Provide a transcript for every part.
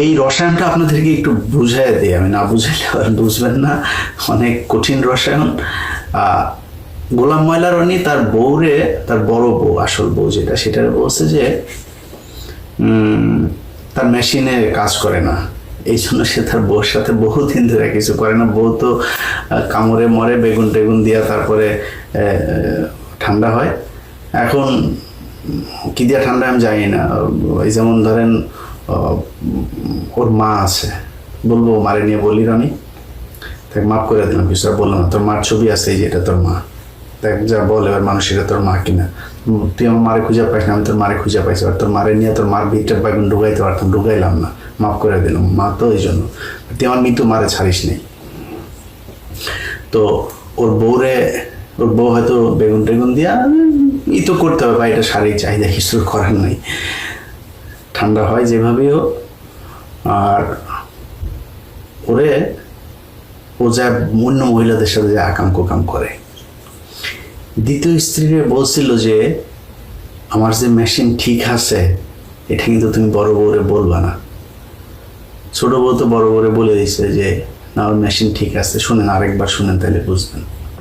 এই রসায়নটা আপনাদেরকে একটু বুঝাই দিই। আমি না বুঝাইলে আবার বুঝবেন না। অনেক কঠিন রসায়ন। গোলাম ময়লা রনি তার বউরে, তার বড় বউ, আসল বউ যেটা, সেটা বলছে যে তার মেশিনে কাজ করে না। এই জন্য সে তার বউর সাথে বহুদিন ধরে কিছু করে না। বউ তো কামড়ে মরে বেগুন টেগুন দিয়া তারপরে ঠান্ডা হয়। এখন কি দিয়া ঠান্ডা আমি জানি না। ওই যেমন ধরেন ওর মা আছে। বলব মারে নিয়ে বলি রানি? তাকে মাফ করে দিলাম, কিছু বললাম তোর মার ছবি আছে এই যে, এটা তোর মা। দেখ যা বল, এবার মানুষ এটা তোর মা কিনা। তুই আমার মারে খুঁজে পাইস না, আমি তোর মারে খুঁজে পাইছি। আর তোর মারে নিয়ে তোর মার ভিতরে বাইগুন ঢুকাইতে পারতাম, ঢুকাইলাম না। মাফ করে দিলাম, মা তো এই জন্য। তুই আমার মৃত্যু মারে ছাড়িস নেই তো ওর বউরে, ওর বউ হয়তো বেগুন টেগুন দিয়া ই তো করতে হবে ভাই, এটা শারীরিক চাহিদা, কিছু করার নাই। ঠান্ডা হয় যেভাবেই হোক, আর ওরে ও যা অন্য মহিলাদের সাথে যে আকাম কোকাম করে। দ্বিতীয় স্ত্রীরে বলছিল যে, আমার যে মেশিন ঠিক আছে, এটা কিন্তু তুমি বড় বউরে বলবা না। ছোট বউ তো বড় বউরে বলে দিছে যে, না, ওর মেশিন ঠিক আছে। শুনেন, আরেকবার শুনেন তাহলে বুঝবেন।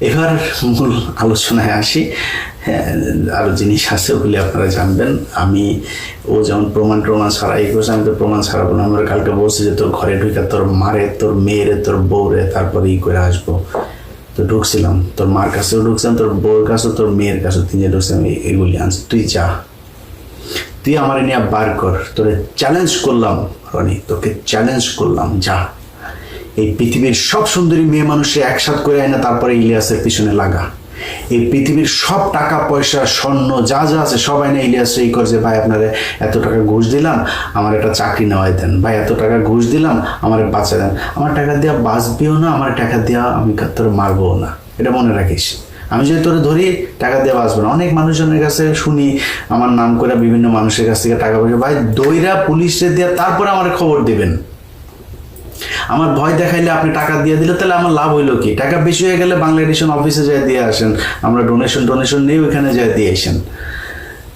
এবার মূল আলোচনায় আসি। হ্যাঁ, আরও জিনিস আছে ওগুলি আপনারা জানবেন। আমি ও যেমন প্রমাণ প্রমাণ ছাড়া এই করছে আমি তো প্রমাণ ছাড়া বললাম আমরা কালকে বলছি যে তোর ঘরে ঢুকে তোর মারে তোর মেয়েরে তোর বউরে তারপরে ই করে আসব। তো ঢুকছিলাম। তোর মার কাছেও ঢুকছিলাম তোর বউর কাছেও তোর মেয়ের কাছেও তিনজে ঢুকছিলাম। এই- এগুলি আনছি। তুই যা। তুই আমার নিয়ে বার কর। তোরে চ্যালেঞ্জ করলাম রনি। তোকে চ্যালেঞ্জ করলাম। যা। এই পৃথিবীর সব সুন্দরী মেয়ে মানুষে একসাথ করে আয় না তারপরে ইলিয়াসের পিছনে লাগা। এই পৃথিবীর সব টাকা, পয়সা, স্বর্ণ, যা যা আছে সবাই না ইলিয়াস এই করছে, ভাই, আপনারে এত টাকা ঘুষ দিলাম, আমার একটা চাকরি নেওয়াই দেন। ভাই, এত টাকা ঘুষ দিলাম, আমার বাঁচা দেন। আমার টাকা দেওয়া বাঁচবেও না, আমার টাকা দেওয়া আমি তোর মারবো না। এটা মনে রাখিস। আমি যদি তোরে ধরি, টাকা দিয়ে বাঁচবো না। অনেক মানুষজনের কাছে শুনি, আমার নাম করে বিভিন্ন মানুষের কাছ থেকে টাকা পয়সা, ভাই, দইরা পুলিশে দিয়ে তারপরে আমার খবর দিবেন। আমার ভয় দেখাইলে আপনি টাকা দিয়ে দিলে, তাহলে আমার লাভ হইল কি? টাকা বেশি হয়ে গেলে বাংলা এডিশন অফিসে যাই দিয়ে আসেন। আমরা ডোনেশন ডোনেশন নিয়ে ওইখানে যাই দিয়ে আসেন।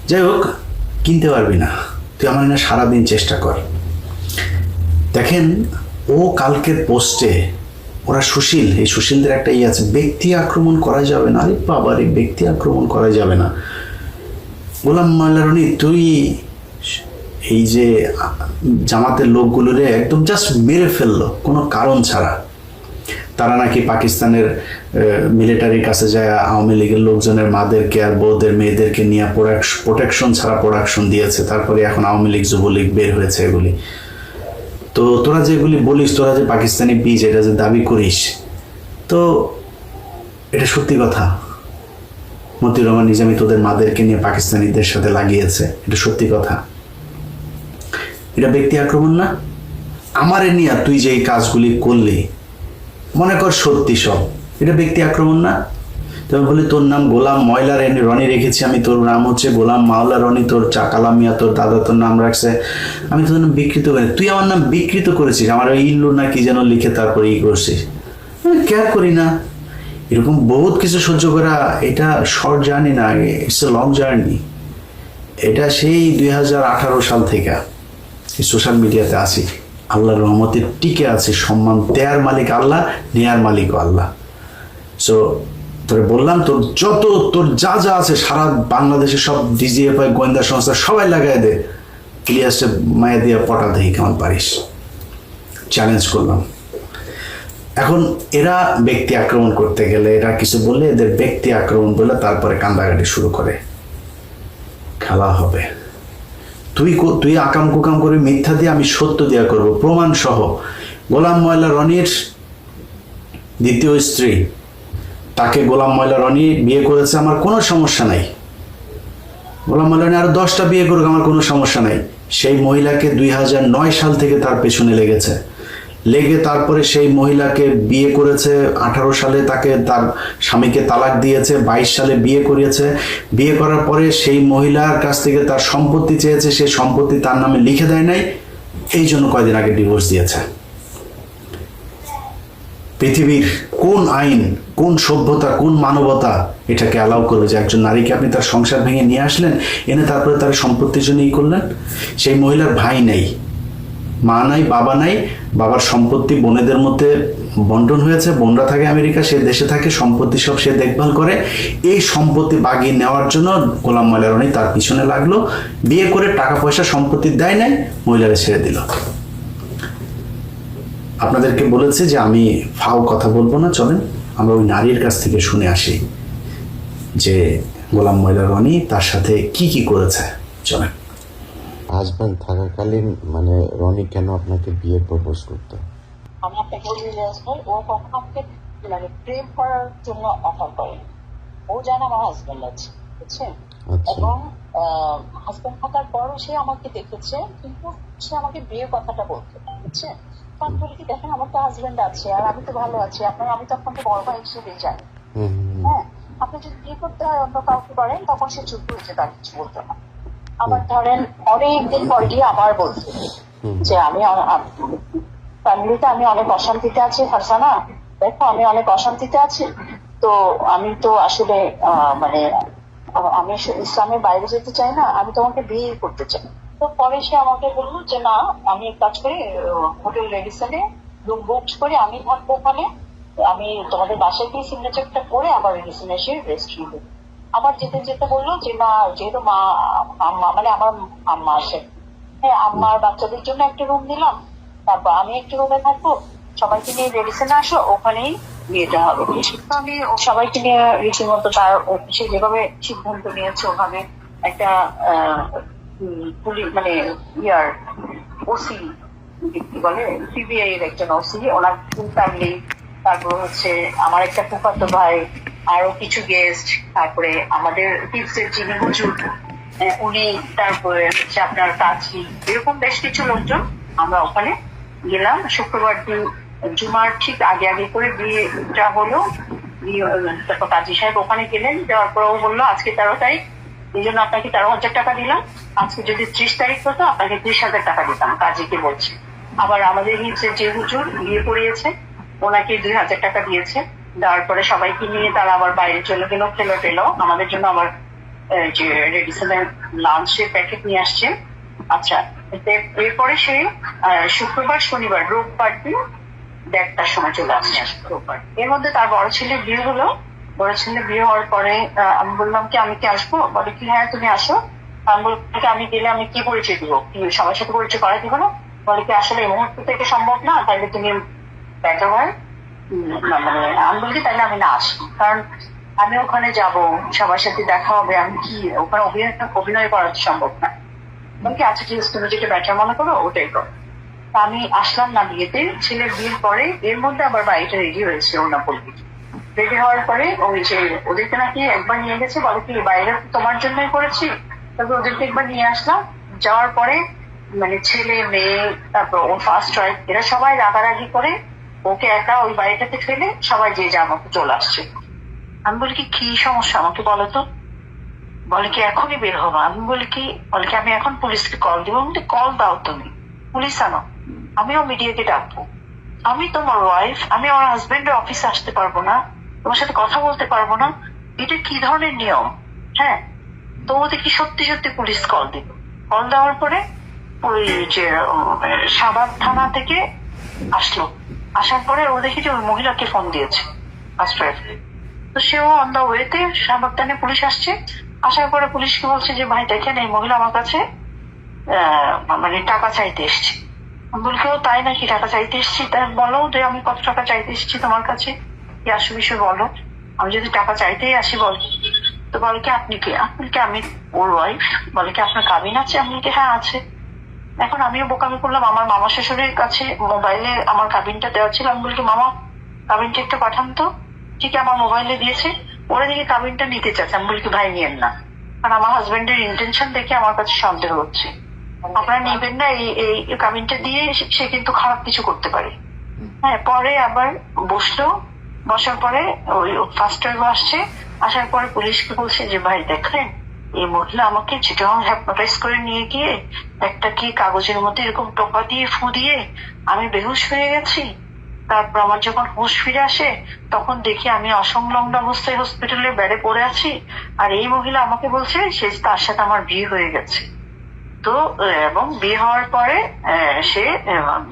যাই হোক, কিনতে পারবি না। তুই আমার না সারাদিন চেষ্টা কর। দেখেন, ও কালকের পোস্টে ওরা সুশীল, এই সুশীলদের একটা ইয়ে আছে, ব্যক্তি আক্রমণ করা যাবে না। আরে বাবা রে ব্যক্তি আক্রমণ করা যাবে না। গোলাম মাল্লারনি তুই এই যে জামাতের লোকগুলোরে একদম জাস্ট মেরে ফেলল, কোনো কারণ ছাড়া। তারা নাকি পাকিস্তানের মিলিটারির কাছে যায়, আওয়ামী লীগের লোকজনের মাদেরকে আর বউদের মেয়েদেরকে নিয়ে প্রোটেকশন ছাড়া প্রোডাকশন দিয়েছে। তারপরে এখন আওয়ামী লীগ, যুবলীগ বের হয়েছে এগুলি। তো তোরা যেগুলি বলিস, তোরা যে পাকিস্তানি বীজ, এটা যে দাবি করিস, তো এটা সত্যি কথা। মতিউর রহমান নিজামী তোদের মাদেরকে নিয়ে পাকিস্তানিদের সাথে লাগিয়েছে, এটা সত্যি কথা। এটা ব্যক্তি আক্রমণ না? আমারে নিয়ে তুই যে এই কাজগুলি করলি, মনে কর সত্যি সব। এটা ব্যক্তি আক্রমণ না? তুমি বলি, তোর নাম গোলাম ময়লা রেনি রনি রেখেছি, আমি তোর নাম হচ্ছে গোলাম মাওলা রনি, তোর চাকালা মিয়া তোর দাদা তোর নাম রাখছে। আমি তোর নাম বিকৃত করি তুই আমার নাম বিকৃত করেছিস, আমার ওই ইল্লু না কি যেন লিখে তারপরে ই করছিস। আমি কেয়ার করি না। এরকম বহুত কিছু সহ্য করা, এটা শর্ট জার্নি না আগে ইটস এ লং জার্নি এটা সেই দুই হাজার আঠারো সাল থেকে। এই সোশ্যাল মিডিয়াতে আছি। আল্লাহর রহমতে টিকে আছে, সম্মান দেয়ার মালিক আল্লাহ, নেয়ার মালিকও আল্লাহ। সো তোরে বললাম, তোর যত, তোর যা যা আছে, সারা বাংলাদেশে সব ডিজিএফআই গোয়েন্দা সংস্থা সবাই লাগাই দে। ইলিয়াসে মায়া দিয়ে পটা দেখি কেমন পারিস। চ্যালেঞ্জ করলাম। এখন এরা ব্যক্তি আক্রমণ করতে গেলে, এরা কিছু বললে এদের ব্যক্তি আক্রমণ বলে তারপরে কান্দাকাটি শুরু করে। খেলা হবে। তুই তুই আকাম কুকাম করবি, মিথ্যা দিয়ে আমি সত্য দেয়া করব, প্রমাণ সহ। গোলাম ময়লা রনির দ্বিতীয় স্ত্রী, তাকে গোলাম ময়লা রনি বিয়ে করেছে, আমার কোনো সমস্যা নাই। গোলাম ময়লা রনি আরও দশটা বিয়ে করুক, আমার কোনো সমস্যা নাই। সেই মহিলাকে দুই হাজার নয় সাল থেকে তার পেছনে লেগেছে। লেগে তারপরে সেই মহিলাকে বিয়ে করেছে, আঠারো সালে তাকে তার স্বামীকে তালাক দিয়েছে, বাইশ সালে বিয়ে করিয়েছে। বিয়ে করার পরে সেই মহিলার কাছ থেকে তার সম্পত্তি চেয়েছে সেই সম্পত্তি তার নামে লিখে দেয় নাই। এই জন্য কয়দিন আগে ডিভোর্স দিয়েছে। পৃথিবীর কোন আইন, কোন সভ্যতা, কোন মানবতা এটাকে অ্যালাউ করবে যে একজন নারীকে আপনি তার সংসার ভেঙে নিয়ে আসলেন, এনে তারপরে তার সম্পত্তির জন্য ই করলেন? সেই মহিলার ভাই নেই। মা নাই, বাবা নাই, বাবার সম্পত্তি বোনেদের মধ্যে বন্টন হয়েছে, বোনরা থাকে আমেরিকা, সে দেশে থাকে, সম্পত্তি সব সে দেখভাল করে। এই সম্পত্তি বাগিয়ে নেওয়ার জন্য গোলাম ময়লারণী তার পিছনে লাগল। বিয়ে করে টাকা পয়সা সম্পত্তি দেয় নাই, মহিলারা ছেড়ে দিল। আপনাদেরকে বলেছে যে আমি ফাও কথা বলব না, চলেন। আমরা ওই নারীর কাছ থেকে শুনে আসি যে গোলাম ময়লা রনি তার সাথে কি কি করেছে। চলেন। হাজব্যান্ড থাকাকালীন মানে রনি কেন আপনাকে বিয়ে প্রপোজ করতো? আমি আপনাকে রিয়াজ ও কখনো আমাকে মানে প্রেম করার জন্য অফার করে। ও জানে আমার হাজবেন্ড আছে বুঝছেন? আচ্ছা। এবং হাজবেন্ড থাকার পরও সে আমাকে দেখেছে কিন্তু সে আমাকে বিয়ের কথাটা বলতো বুঝছেন? তো বলি কি দেখেন আমার তো হাজবেন্ড আছে আর আমি তো ভালো আছি আপনার আমি তো আপনাকে বড় ভাই হিসেবেই জানি। হ্যাঁ আপনি যদি বিয়ে করতে হয় অন্য কাউকে করেন তখন সে চুপ করেছে তার কিছু বলতো না। আবার ধরেন অনেকদিন পর গিয়ে আবার বলছে যে আমি ফ্যামিলিতে আমি অনেক অশান্তিতে আছি ফারসানা দেখো আমি অনেক অশান্তিতে আছি। তো আমি তো আসলে মানে আমি ইসলামের বাইরে যেতে চাই না আমি তোমাকে বিয়ে করতে চাই। তো পরে সে আমাকে বলল যে না আমি এক কাজ করি হোটেল রেডিসনে রুম বুক করে আমি থাকব ওখানে। আমি তোমাদের বাসায় গিয়ে সিগনেচারটা করে আবার রেডিসনে এসে রেস্ট নিব। আবার যেতে যেতে বলল যে না যেহেতু মা, আম্মা মানে আমার আম্মা আসে হ্যাঁ আম্মার বাচ্চাদের জন্য একটা রুম দিলাম তারপর আমি একটু রুমে থাকব। সবাইকে নিয়ে রেডিসনে আসো, ওখানেই বিয়েটা হবে। তো আমি সবাইকে নিয়ে রীতিমতো তার সে যেভাবে সিদ্ধান্ত নিয়েছে, ওভাবে একটা পুলিশ মানে ইয়ার ওসি কি বলে সিবিআই এর একজন ওসি ওনার ফুল ফ্যামিলি তারপর হচ্ছে আমার একটা ফুফাতো ভাই আরও কিছু গেস্ট তারপরে আমাদের টিপসের যিনি হুজুর উনি, তারপরে হচ্ছে আপনার কাছি এরকম বেশ কিছু লোকজন আমরা ওখানে গেলাম। শুক্রবার দিন জুমার ঠিক আগে আগে করে বিয়েটা হলো। তারপর কাজী সাহেব ওখানে গেলেন, যাওয়ার পর ও বলল, আজকে তেরো তারিখ, এই জন্য আপনাকে তেরো হাজার টাকা দিলাম। আজকে যদি ত্রিশ তারিখ হতো, আপনাকে ত্রিশ হাজার টাকা দিতাম, কাজীকে বলছি। আবার আমাদের নিচে যে হুজুর, বিয়ে পড়িয়েছে ওনাকে দুই হাজার টাকা দিয়েছে। দেওয়ার পরে সবাইকে নিয়ে তারা আবার বাইরে চলে গেল খেলো টেলো। আমাদের জন্য আবার যে রেডিসনের লাঞ্চের প্যাকেট নিয়ে আসছে। আচ্ছা এরপরে সে শুক্রবার শনিবার রোববার দিন দেড়টার সময় চলে আসছে। রোববার। এর মধ্যে তার বড় ছেলে বিয়ে হলো। বড় ছেলে বিয়ে হওয়ার পরে আমি বললাম কি আমি কি আসব? বলে কি হ্যাঁ তুমি আসো। আমি বললাম কি আমি গেলে আমি কি পরিচয় দিব? কি সবার সাথে পরিচয় করা দিব না? বলে কি আসলে এই মুহূর্ত থেকে সম্ভব না তাহলে তুমি বেটার হয়। মানে আমি বলি তাহলে আমি না আসি কারণ আমি ওখানে যাব, সবার সাথে দেখা হবে, আমি কি ওখানে অভিনয় অভিনয় করা সম্ভব না। বলছি আচ্ছা ঠিক আছে, তুমি যেটা বেটার মনে করো, ওটাই করো। আমি আসলাম না বিয়েতে, ছেলের বিয়ের পরে, এর মধ্যে আবার বাড়িটা রেডি হয়েছে ওনা বলবি রেডি হওয়ার পরে ওই যে ওদেরকে নাকি একবার নিয়ে গেছে, বলে কি, বাইরে তোমার জন্যই করেছি। তবে ওদেরকে একবার নিয়ে আসলাম। যাওয়ার পরে মানে ছেলে, মেয়ে, তারপর ও ফার্স্ট ওয়াইফ এরা সবাই রাগারাগি করে ওকে একা ওই বাড়িটাতে ফেলে সবাই যে যার মতো চলে আসছে। আমি বলি, কি কি সমস্যা আমাকে বলো তো? বলে কি, এখনই বের হব। আমি বলি কি, বলে কি, আমি এখন পুলিশকে কল দিব। আমি কল দাও তুমি। পুলিশ আনো। আমিও মিডিয়াকে ডাকবো। আমি তোমার ওয়াইফ আমি আমার হাজবেন্ডের অফিসে আসতে পারব না। তোমার সাথে কথা বলতে পারব না। এটা কি ধরনের নিয়ম? হ্যাঁ? তো ও দেখি সত্যি সত্যি পুলিশ কল দিব কল দেওয়ার পরে ওই যে সাবাদ থানা থেকে আসলো। আসার পরে ও দেখি যে ওই মহিলাকে ফোন দিয়েছে ওয়াইফকে তো সেও অন দা ওয়েতে সাবধানে পুলিশ আসছে। আসার পরে পুলিশকে বলছে যে, ভাই, দেখেন, এই মহিলা আমার কাছে মানে টাকা চাইতে এসছে। আমি বলি কেউ তাই নাকি টাকা চাইতে এসছি? তাই বলো, যে আমি কত টাকা চাইতে এসছি তোমার কাছে? কি আসু বিষয় বলো। আমি যদি টাকা চাইতেই আসি, বল। তো বলে কি, আপনি কি? আপনি কি? আমি ওর ওয়াইফ বলে কি, আপনার কাবিন আছে? বলি কি হ্যাঁ আছে। এখন আমিও বোকামি করলাম, আমার মামা শ্বশুরের কাছে মোবাইলে আমার কাবিনটা দেওয়া ছিল। আমি বলি মামা কাবিনটা একটু পাঠান তো। ঠিক আমার মোবাইলে দিয়েছে। ওরা দিকে কাবিনটা নিতে চাচ্ছে। আমি বলি ভাই, নিয়েন না। কারণ আমার হাজবেন্ডের ইন্টেনশন দেখে আমার কাছে সন্দেহ হচ্ছে। আপনারা নেবেন না, এই এই কাবিনটা দিয়ে সে- কিন্তু খারাপ কিছু করতে পারে। হ্যাঁ পরে আবার বসল। বসার পরে ওই ফার্স্ট আসছে। আসার পরে পুলিশকে বলছে যে, ভাই, দেখলেন? এই মহিলা আমাকে চিটং হ্যাপনোটাইজ করে নিয়ে গিয়ে একটা কি কাগজের মধ্যে এরকম টোকা দিয়ে ফু দিয়ে আমি বেহুশ হয়ে গেছি। তারপর আমার যখন হুঁশ ফিরে আসে, তখন দেখি আমি অসংলগ্ন অবস্থায় হসপিটালে বেড়ে পড়ে আছি আর এই মহিলা আমাকে বলছে সে তার সাথে আমার বিয়ে হয়ে গেছে। তো, এবং বিয়ে হওয়ার পরে সে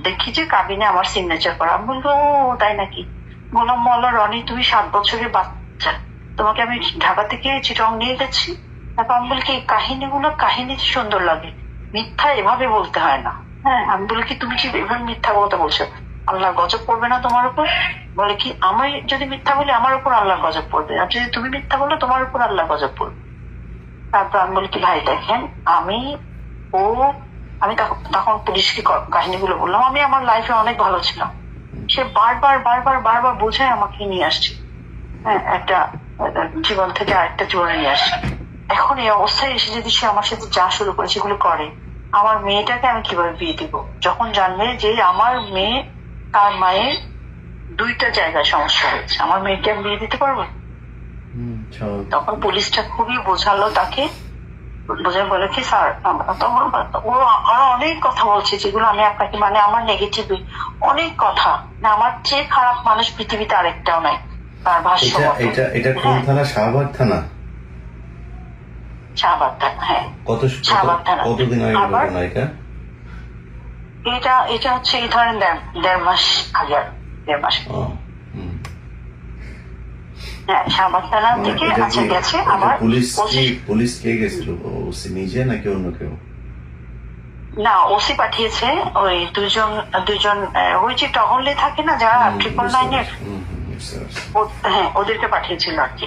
দেখি যে কাবিনে আমার সিগনেচার করা। আমি বলব ও, তাই নাকি? বললাম, মল্লা রনি, তুমি সাত বছরের বাচ্চা। তোমাকে আমি ঢাকা থেকে চিটং নিয়ে গেছি। তারপর আমি বলি কি এই কাহিনীগুলো কাহিনী সুন্দর লাগে। মিথ্যা এভাবে বলতে হয় না। হ্যাঁ আমি বলি কি, তুমি কি এভাবে মিথ্যা কথা বলছো? আল্লাহ গজব পড়বে না তোমার উপর? বলে কি আমি যদি মিথ্যা বলি, আমার উপর আল্লাহ গজব পড়বে আর যদি তুমি মিথ্যা বলো, তোমার উপর আল্লাহ গজব পড়বে তারপর আমি বলি কি, ভাই, দেখেন, আমি, ও, আমি তখন পুলিশকে কাহিনীগুলো বললাম। আমি আমার লাইফে অনেক ভালো ছিলাম। সে বারবার বারবার বারবার বোঝায় আমাকে নিয়ে আসছে। হ্যাঁ একটা জীবন থেকে আরেকটা জীবনে নিয়ে আসছে। এখন এই অবস্থায় এসে যদি সে আমার সাথে যা শুরু করে সেগুলো করে আমার মেয়েটাকে আমি কীভাবে বিয়ে দিব? যখন জানবে যে আমার মেয়ে তার মায়ের দুইটা জায়গায় সমস্যা হয়েছে আমার মেয়েকে আমি বিয়ে দিতে পারব? তখন পুলিশটা খুবই বোঝালো তাকে। বোঝায় বলে কি স্যার আমরা তো ও আরও অনেক কথা বলছে যেগুলো আমি আপনাকে মানে আমার নেগেটিভ অনেক কথা। না আমার চেয়ে খারাপ মানুষ পৃথিবীতে আরেকটাও নাই। তার ভাষ্য এটা এটা এটা কোন হ্যাঁ, থানা? শাহবাগ থানা? শাহবাগ থানা, হ্যাঁ। কত শাহবাগ কত- কতদিন আগে ঘটনা এটা? এটা এটা হচ্ছে এই ধরেন দেড়- দেড় মাস আগে দেড় মাস। হ্যাঁ শাহবাগ মানে থেকে আচ্ছা গেছে এটা পুলিশ কি পুলিশ কে গেছিল? ওসি নিজে নাকি অন্য কেউ? না ওসি পাঠিয়েছে ওই দুজন দুজন ওই যে টহলে থাকে না যারা ট্রিপল নাইনের পারছি। হ্যাঁ ওদেরকে পাঠিয়েছিল আর কি।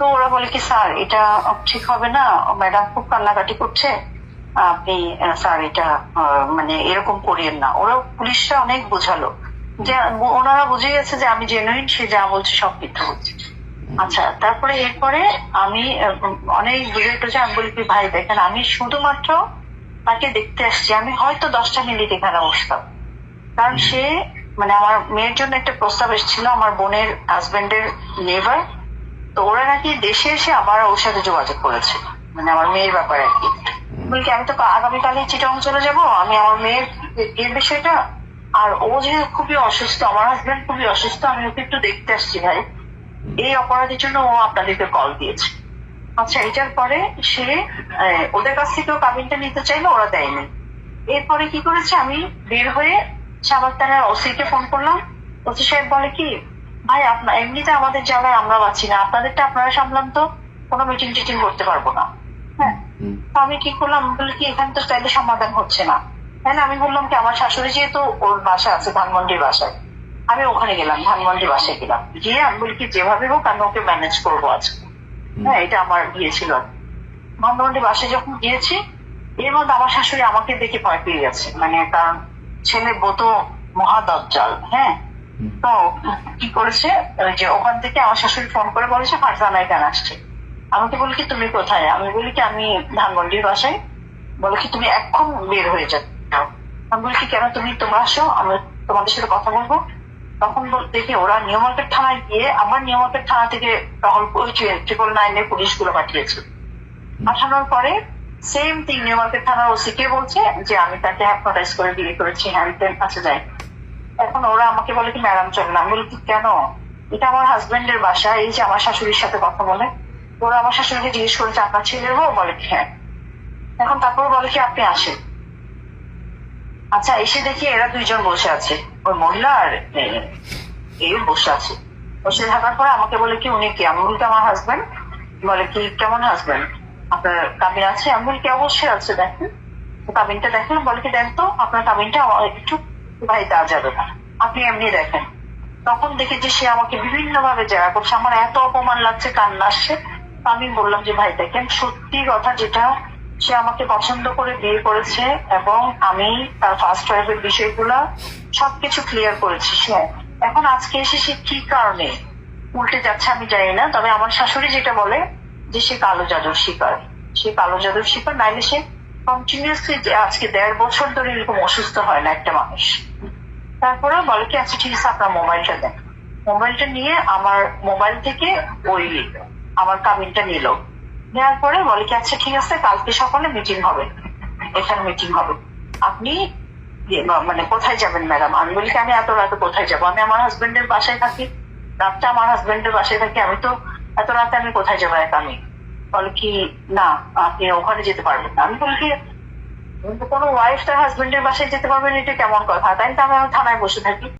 তো ওরা বলে কি, স্যার, এটা ঠিক হবে না। ম্যাডাম খুব কান্নাকাটি করছে। আপনি স্যার, এটা মানে এরকম করিয়েন না। ওরা পুলিশরা অনেক বোঝালো। যে ওনারা বুঝে গেছে যে আমি জেনুইন সে যা বলছে সব মিথ্যা বলছে। আচ্ছা তারপরে এরপরে আমি অনেক বুঝে টুঝে আমি বলি কি, ভাই, দেখেন, আমি শুধুমাত্র তাকে দেখতে আসছি। আমি হয়তো দশটা মিনিট এখানে বসতাম। কারণ সে মানে আমার মেয়ের জন্য একটা প্রস্তাব এসেছিল, আমার বোনের হাজবেন্ডের নেভার তো ওরা নাকি দেশে এসে আবার ওর সাথে যোগাযোগ করেছে। মানে আমার মেয়ের ব্যাপারে আর কি। বলি আমি তো আগামীকালই চিটং চলে যাব। আমি আমার মেয়ের বিয়ের বিষয়টা আর ও যে খুবই অসুস্থ, আমার হাজবেন্ড খুবই অসুস্থ, আমি ওকে একটু দেখতে আসছি ভাই। এই অপরাধের জন্য ও আপনাদেরকে কল দিয়েছে। আচ্ছা এটার পরে সে ওদের কাছ থেকেও কাবিনটা নিতে চাইলে ওরা দেয়নি। এরপরে কি করেছে, আমি বের হয়ে সাবার ওসিকে ফোন করলাম। ওসি সাহেব বলে কি ভাই আপনার এমনিতে আমাদের জায়গায় আমরা পাচ্ছি না। আপনাদেরটা আপনারা সামলান তো কোনো মিটিং টিটিং করতে পারব না। হ্যাঁ? আমি কি করলাম? বলি কি এখানে তো চাইলে সমাধান হচ্ছে না। তাই না আমি বললাম কি আমার শাশুড়ি যেহেতু ওর বাসা আছে ধানমন্ডির বাসায় আমি ওখানে গেলাম ধানমন্ডির বাসায় গেলাম। গিয়ে আমি বলি কি যেভাবে হোক আমি ওকে ম্যানেজ করব আজকে। হ্যাঁ এটা আমার বিয়ে ছিল। ধানমন্ডির বাসায় যখন গিয়েছি এর মধ্যে আমার শাশুড়ি আমাকে দেখে ভয় পেয়ে গেছে। মানে কারণ ছেলে বতো মহাদজ্জাল হ্যাঁ? তো কি করেছে? ওই যে ওখান থেকে আমার শাশুড়ি ফোন করে বলেছে ফারজানা এখানে আসছে। আমাকে বলি কি তুমি কোথায়? আমি বলি কি আমি ধানমন্ডির বাসায়। বলে কি তুমি এখন বের হয়ে যাও। আমি বলি কি কেন তুমি তোমরা আসো? আমি তোমাদের সাথে কথা বলব। তখন দেখি ওরা নিউ মার্কেট থানায় গিয়ে আমার নিউ মার্কেট থানা থেকে টহল ট্রিপল নাইনের পুলিশগুলো পাঠিয়েছে। পাঠানোর পরে সেম থিং নিউ মার্কেট থানার ওসি কে বলছে যে আমি তাকে হ্যাপনোটাইজ করে বিয়ে করেছি হ্যান আচ্ছা যাই। এখন ওরা আমাকে বলে কি, ম্যাডাম চল না আমি বলি কেন? এটা আমার হাজবেন্ডের বাসা, এই যে আমার শাশুড়ির সাথে কথা বলে। ওরা আমার শাশুড়িকে জিজ্ঞেস করেছে, আপনার ছেলের বউ? বলে কি হ্যাঁ। এখন তারপর বলে কি, আপনি আসেন। আচ্ছা এসে দেখি এরা দুইজন বসে আছে। ওই মহিলা আর এই বসে আছে। বসে থাকার পর আমাকে বলে কি, উনি কি? আমি বলি কি আমার হাজবেন্ড বলে কি, কেমন হাজবেন্ড আপনার কাবিন আছে? আমি বলি, কি? অবশ্যই আছে, দেখেন। কাবিনটা দেখেন বলে কি, দেখ তো, আপনার কাবিনটা একটু ভাই দেওয়া যাবে না। আপনি এমনি দেখেন। তখন দেখি যে সে আমাকে বিভিন্ন ভাবে জেরা করছে। আমার এত অপমান লাগছে, কান্না আসছে। আমি বললাম যে, ভাই, দেখেন, সত্যি কথা যেটা, সে আমাকে পছন্দ করে বিয়ে করেছে এবং আমি তার ফার্স্ট ওয়াইফের বিষয়গুলা সবকিছু ক্লিয়ার করেছি, সে। এখন আজকে এসে সে কি কারণে উল্টে যাচ্ছে আমি জানি না। তবে আমার শাশুড়ি যেটা বলে যে, সে কালো জাদুর শিকার। সে কালো জাদুর শিকার, নাইলে সে কন্টিনিউসলি আজকে দেড় বছর ধরে এরকম অসুস্থ হয় না একটা মানুষ। তারপরে বলে কি আচ্ছা ঠিক আছে, আপনার মোবাইলটা দেন। মোবাইলটা নিয়ে আমার মোবাইল থেকে ওই আমার কাবিনটা নিল। নেওয়ার পরে বলে কি আচ্ছা ঠিক আছে, কালকে সকালে মিটিং হবে। এখানে মিটিং হবে। আপনি মানে কোথায় যাবেন, ম্যাডাম? আমি বলি আমি এত রাতে কোথায় যাব? আমি আমার হাজবেন্ডের বাসায় থাকি। রাতটা আমার হাজবেন্ডের বাসায় থাকি। আমি তো এত রাতে আমি কোথায় যাব একা আমি? বলে কি, না, আপনি ওখানে যেতে পারবেন না। আমি বলি কোনো ওয়াইফ তার হাজবেন্ডের বাসায় যেতে পারবেন? এটা কেমন কথা? তাই তো আমি থানায় বসে থাকি।